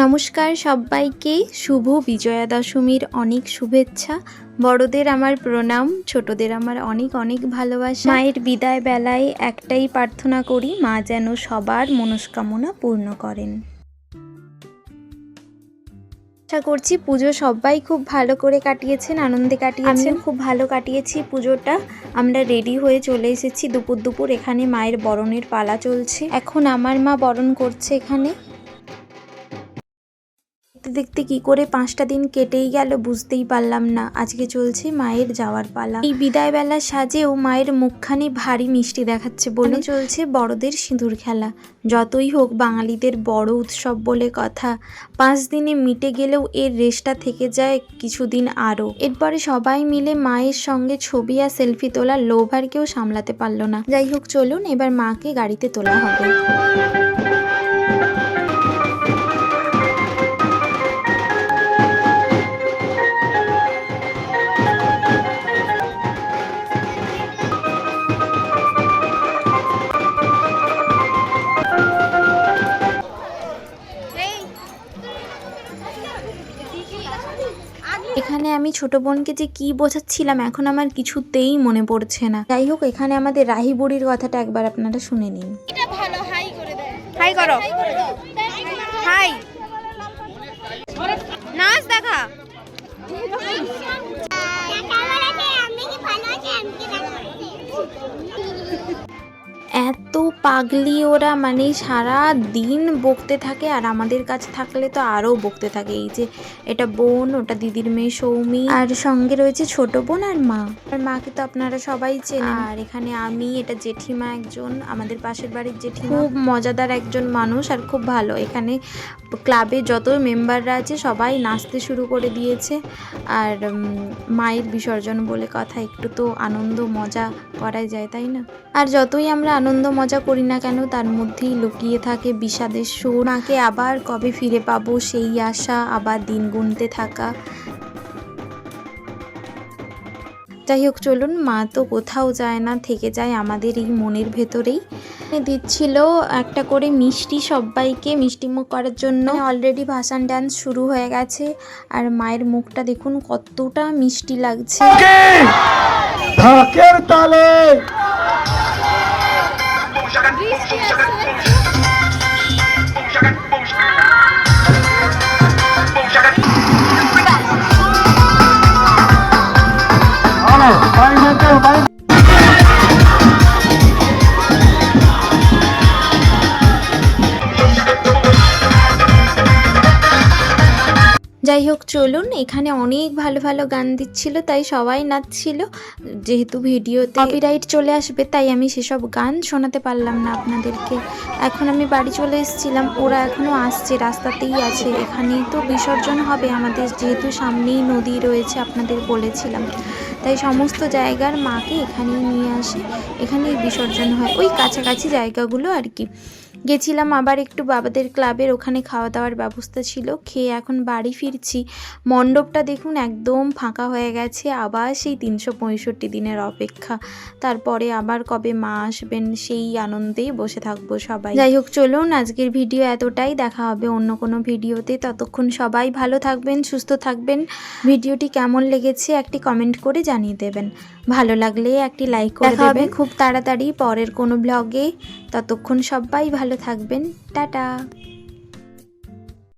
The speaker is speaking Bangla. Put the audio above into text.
নমস্কার সবাইকে। শুভ বিজয়া দশমীর অনেক শুভেচ্ছা। বড়দের আমার প্রণাম, ছোটদের আমার অনেক অনেক ভালোবাসা। মায়ের বিদায় বেলায় একটাই প্রার্থনা করি, মা যেন সবার মনস্কামনা পূর্ণ করেন। আশা করছি পুজো সবাই খুব ভালো করে কাটিয়েছেন, আনন্দে কাটিয়েছেন। খুব ভালো কাটিয়েছি পুজোটা। আমরা রেডি হয়ে চলে এসেছি। দুপুর দুপুর এখানে মায়ের বরণের পালা চলছে। এখন আমার মা বরণ করছে এখানে। দেখতে দেখতে কি করে পাঁচটা দিন কেটেই গেল বুঝতেই পারলাম না। আজকে চলছে মায়ের যাওয়ার পালা। এই বিদায় বেলা সাজেও মায়ের মুখখানি ভারী মিষ্টি দেখাচ্ছে বলে চলছে বড়দের সিঁদুর খেলা। যতই হোক বাঙালিদের বড় উৎসব বলে কথা পাঁচ দিনে মিটে গেলেও এর রেশটা থেকে যায় কিছুদিন আরও। এরপরে সবাই মিলে মায়ের সঙ্গে ছবি আর সেলফি তোলার লোভ আর কেউ সামলাতে পারল না। যাই হোক চলুন এবার মাকে গাড়িতে তোলা হবে। আমি ছোট বোনকে যে কি বোঝাচ্ছিলাম এখন আমার কিছুতেই মনে পড়ছে না। যাই হোক এখানে আমাদের রাহি বুড়ির কথাটা একবার আপনারা শুনে নিন। হাই করো হাই নাচ দেখা। পাগলি ওরা মানে সারা দিন বকতে থাকে আর আমাদের কাছে থাকলে তো আরও বকতে থাকে। এই যে এটা বোন, ওটা দিদির মেয়ে সৌমি আর সঙ্গে রয়েছে ছোট বোন আর মা। আর মাকে তো আপনারা সবাই চেনেন। আর এখানে আমি, এটা জেঠিমা একজন, আমাদের পাশের বাড়ির জেঠিমা। খুব মজাদার একজন মানুষ আর খুব ভালো। এখানে ক্লাবে যত মেম্বাররা আছে, সবাই নাচতে শুরু করে দিয়েছে। আর মায়ের বিসর্জন বলে কথা, একটু তো আনন্দ মজা করাই যায়, তাই না? আর যতই আমরা আনন্দ মজা করি না কেন, তার মধ্যেই লুকিয়ে থাকে বিষাদের সুর। মাকে আবার কবে ফিরে পাবো সেই আশা, আবার দিন গুনতে থাকা। যাই হোক, চলুন, মা তো কোথাও যায় না, থেকে যায় আমাদের এই মনের ভেতরেই। দিচ্ছিল একটা করে মিষ্টি সবাইকে মিষ্টি মুখ করার জন্য। অলরেডি ভাসান ডান্স শুরু হয়ে গেছে, আর মায়ের মুখটা দেখুন কতটা মিষ্টি লাগছে। যাই হোক চলুন, এখানে অনেক ভালো ভালো গান দিচ্ছিল, তাই সবাই নাচছিল। যেহেতু ভিডিওতে কপিরাইট চলে আসবে, তাই আমি সেসব গান শোনাতে পারলাম না আপনাদেরকে। এখন আমি বাড়ি চলে এসেছিলাম, ওরা এখনও আসছে, রাস্তাতেই আছে। এখানেই তো বিসর্জন হবে আমাদের, যেহেতু সামনেই নদী রয়েছে, আপনাদের বলেছিলাম। তাই সমস্ত জায়গার মাকে এখানেই নিয়ে আসে। এখানেই বিসর্জন হয়। ওই কাছাকাছি জায়গাগুলো আর কি। গেছিলাম আবার একটু বাবাদের ক্লাবের, ওখানে খাওয়া দাওয়ার ব্যবস্থা ছিল, খেয়ে এখন বাড়ি ফিরছি। মণ্ডপটা দেখুন একদম ফাঁকা হয়ে গেছে, আবার সেই তিনশো পঁয়ষট্টি দিনের অপেক্ষা। তারপরে আবার কবে মা আসবেন সেই আনন্দেই বসে থাকব সবাই। যাই হোক, চলুন আজকের ভিডিও এতটাই, দেখা হবে অন্য কোনো ভিডিওতে। ততক্ষণ সবাই ভালো থাকবেন, সুস্থ থাকবেন। ভিডিওটি কেমন লেগেছে একটি কমেন্ট করে জানিয়ে দেবেন। ভালো লাগলে একটি লাইক করে দেবেন। খুব তাড়াতাড়ি পরের কোনো ব্লগে ততক্ষণ সবাই ভালো থাকবেন। টাটা।